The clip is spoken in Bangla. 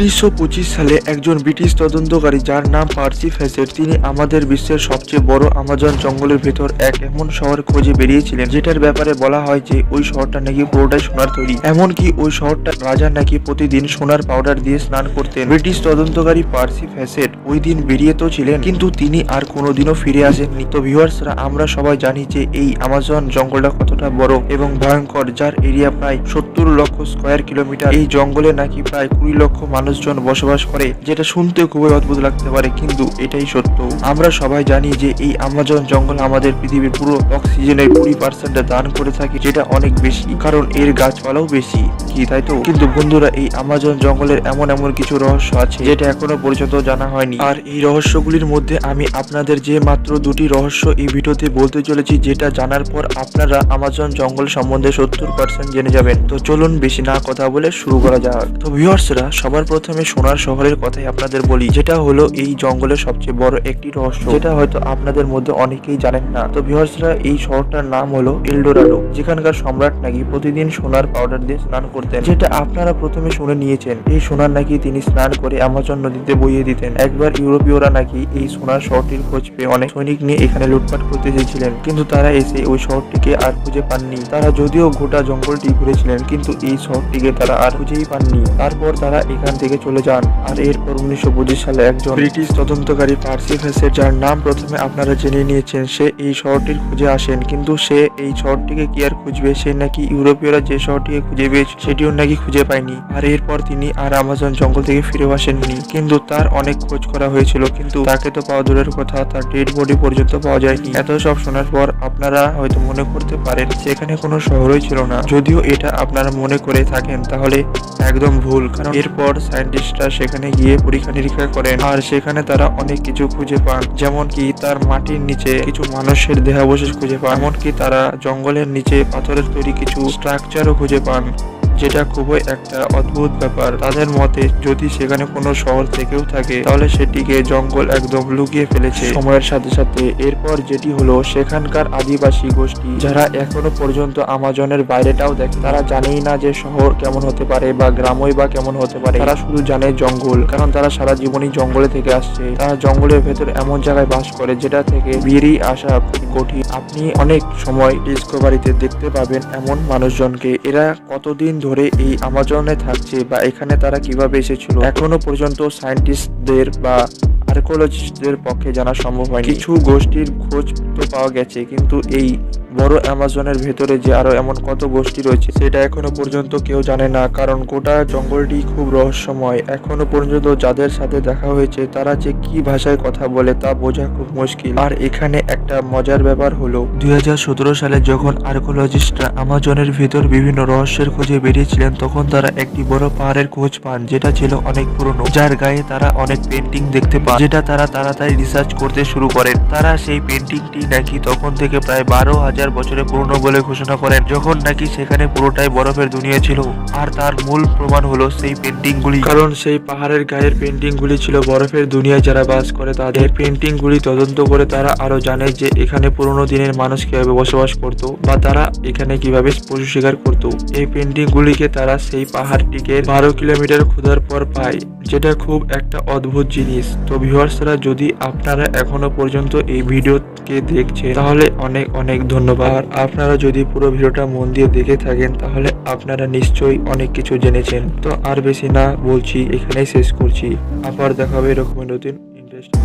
উনিশশো পঁচিশ সালে একজন ব্রিটিশ তদন্তকারী যার নাম পার্সি ফ্যাসেট, তিনি আমাদের বিশ্বের সবচেয়ে বড় আমাজন জঙ্গলের ভেতর এক এমন শহর খোঁজে বেরিয়েছিলেন, যেটার ব্যাপারে বলা হয় যে ওই শহরটা নাকি পুরোটাই সোনার তৈরি। এমনকি ওই শহরটা রাজা নাকি প্রতিদিন সোনার পাউডার দিয়ে স্নান করতেন। ব্রিটিশ তদন্তকারী পার্সি ফ্যাসেট ওই দিন বেরিয়ে তো ছিলেন, কিন্তু তিনি আর কোনোদিনও ফিরে আসেননি। তো ভিউয়ার্সরা আমরা সবাই জানি যে এই আমাজন জঙ্গলটা কতটা বড় এবং ভয়ঙ্কর, যার এরিয়া প্রায় সত্তর লক্ষ স্কোয়ার কিলোমিটার এই জঙ্গলে নাকি প্রায় কুড়ি লক্ষ মানুষজন বসবাস করে, যেটা শুনতে খুবই অদ্ভুত লাগতে পারে, কিন্তু এটাই সত্য। আমরা সবাই জানি যে এই আমাজন জঙ্গল আমাদের পৃথিবীর পুরো অক্সিজেনের কুড়ি পার্সেন্টটা দান করে থাকে, যেটা অনেক বেশি, কারণ এর গাছপালাও বেশি। কি তাই তো? কিন্তু বন্ধুরা, এই আমাজন জঙ্গলের এমন এমন কিছু রহস্য আছে যেটা এখনও পর্যন্ত জানা হয়নি। আর এই রহস্যগুলির মধ্যে আমি আপনাদের যে মাত্র দুটি রহস্য এই ভিডিওতে বলতে চলেছি, যেটা জানার পর আপনারা আমাজন জঙ্গল সম্বন্ধে সত্তর পার্সেন্ট জেনে যাবেন। তো চলুন বেশি না কথা বলে শুরু করা যাক। তো ভিউয়ার্সরা, সবার প্রথমে সোনার শহরের কথাই আপনাদের বলি, যেটা হলো এই জঙ্গলের সবচেয়ে বড় একটি রহস্য। যেটা হয়তো আপনাদের মধ্যে অনেকেই জানেন না। তো ভিউয়ার্সরা, এই শহরটার নাম হলো এলডোরাডো, যেখানকার সম্রাট নাকি প্রতিদিন সোনার পাউডার দিয়ে স্নান করতেন। যেটা আপনারা প্রথমে শুনে নিয়েছেন। এই সোনার নাকি তিনি স্নান করে আমাজন নদীতে বইয়ে দিতেন। একবার ইউরোপীয়রা নাকি এই সোনার শহরটির খোঁজ পেয়ে অনেক সৈনিক নিয়ে এখানে লুটপাট করতে চেয়েছিলেন। কিন্তু তারা এসে ওই শহরটিকে আর খুঁজে পাননি। তারা যদিও গোটা জঙ্গলটি ঘুরেছিলেন, কিন্তু এই শহরটিকে তারা আর খুঁজেই পাননি। তারপর তারা এখান থেকে চলে যান। আর এরপর উনিশশো পঁচিশ সালে একজন ব্রিটিশ তদন্তকারী পার্সি ফেসের, যার নাম প্রথমে আপনারা জেনে নিয়েছেন, সে এই শহরটির খুঁজে আসেন। কিন্তু সে এই শহরটিকে কি আর খুঁজবে? সে নাকি ইউরোপীয়রা যে শহরটিকে খুঁজে পেয়েছে সেটিও নাকি খুঁজে পায়নি। আর এরপর তিনি আর আমাজন জঙ্গল থেকে ফিরে আসেননি। কিন্তু তার অনেক খোঁজ করা হয়েছিল, কিন্তু তাকে তো পাওয়া দূরের কথা, তার ডেড বডি পর্যন্ত পাওয়া যায়নি। এত সব শোনার পর আপনারা হয়তো মনে করতে পারেন, সেখানে কোনো শহরই ছিল না। যদিও এটা আপনারা মনে করে থাকেন, তাহলে একদম ভুল, কারণ এরপর সায়েন্টিস্টরা সেখানে গিয়ে পরীক্ষা নিরীক্ষা করেন, আর সেখানে তারা অনেক কিছু খুঁজে পান। যেমন কি তার মাটির নিচে কিছু মানুষের দেহাবশেষ খুঁজে পান, এমনকি তারা জঙ্গলের নিচে পাথরের তৈরি কিছু স্ট্রাকচারও খুঁজে পান। যেটা খুবই একটা অদ্ভুত ব্যাপার। তাদের মতে, যদি সেখানে কোনো শহর থেকেও থাকে, তাহলে সেটিকে জঙ্গল একদম লুকিয়ে ফেলেছে। সময়ের সাথে সাথে এরপর যেটি হলো, সেখানকার আদিবাসী গোষ্ঠী, যারা এখনও পর্যন্ত আমাজনের বাইরেটাও দেখে, তারা জানেই না যে শহর কেমন হতে পারে বা গ্রামই বা কেমন হতে পারে। তারা শুধু জানে জঙ্গল, কারণ তারা সারা জীবনই জঙ্গলে থেকে আসছে। তারা জঙ্গলের ভেতর এমন জায়গায় বাস করে, যেটা থেকে বেরিয়ে আসা খুব কঠিন। আপনি অনেক সময় ডিসকভারিতে দেখতে পাবেন এমন মানুষজনকে। এরা কতদিন ধরে এই আমাজনে থাকছে বা এখানে তারা কীভাবে এসেছিল, এখনও পর্যন্ত সায়েন্টিস্টদের বা আর্কোলজিস্টদের পক্ষে জানা সম্ভব হয়নি। কিছু গোষ্ঠীর খোঁজ তো পাওয়া গেছে, কিন্তু এই বড় অ্যামাজনের ভেতরে যে আরও এমন কত গোষ্ঠী রয়েছে, সেটা এখনও পর্যন্ত কেউ জানে না। কারণ গোটা জঙ্গলটি খুব রহস্যময়। এখনও পর্যন্ত যাদের সাথে দেখা হয়েছে, তারা যে কি ভাষায় কথা বলে তা বোঝা খুব মুশকিল। আর এখানে একটা মজার ব্যাপার হলো দু হাজার সতেরো সালে যখন আর্কোলজিস্টরা আমাজনের ভেতর বিভিন্ন রহস্যের খোঁজে বেরিয়েছিলেন, তখন তারা একটি বড় পাহাড়ের খোঁজ পান, যেটা ছিল অনেক পুরনো। যার গায়ে তারা অনেক পেন্টিং দেখতে পান, যেটা তারা তাড়াতাড়ি রিসার্চ করতে শুরু করেন। তারা সেই পেন্টিংটি নাকি তখন থেকে প্রায় বারো হাজার বছরে পুরনো বলে ঘোষণা করেন, যখন নাকি সেখানে পুরোটাই বরফের দুনিয়া ছিল। আর তার মূল প্রমাণ হলো সেই পেন্টিং গুলি কারণ সেই পাহাড়ের গায়ের পেন্টিং গুলি ছিল বরফের দুনিয়ায় যারা বাস করে তাদের। পেন্টিং গুলি তদন্ত করে তারা আরও জানে যে এখানে পুরোনো দিনের মানুষ কীভাবে বসবাস করত বা তারা এখানে কীভাবে পশু শিকার করত। এই পেন্টিং গুলিকে তারা সেই পাহাড়টিকে বারো কিলোমিটার খোদার পর পায়, যেটা খুব একটা অদ্ভুত জিনিস। তো ভিউয়ার্সরা যদি আপনারা এখনও পর্যন্ত এই ভিডিওকে দেখছে তাহলে অনেক অনেক ধন্যবাদ। আর আপনারা যদি পুরো ভিডিওটা মন দিয়ে দেখে থাকেন, তাহলে আপনারা নিশ্চয়ই অনেক কিছু জেনেছেন। তো আর বেশি না বলছি, এখানেই শেষ করছি। আবার দেখাবে এরকম নতুন ইন্টারেস্টিং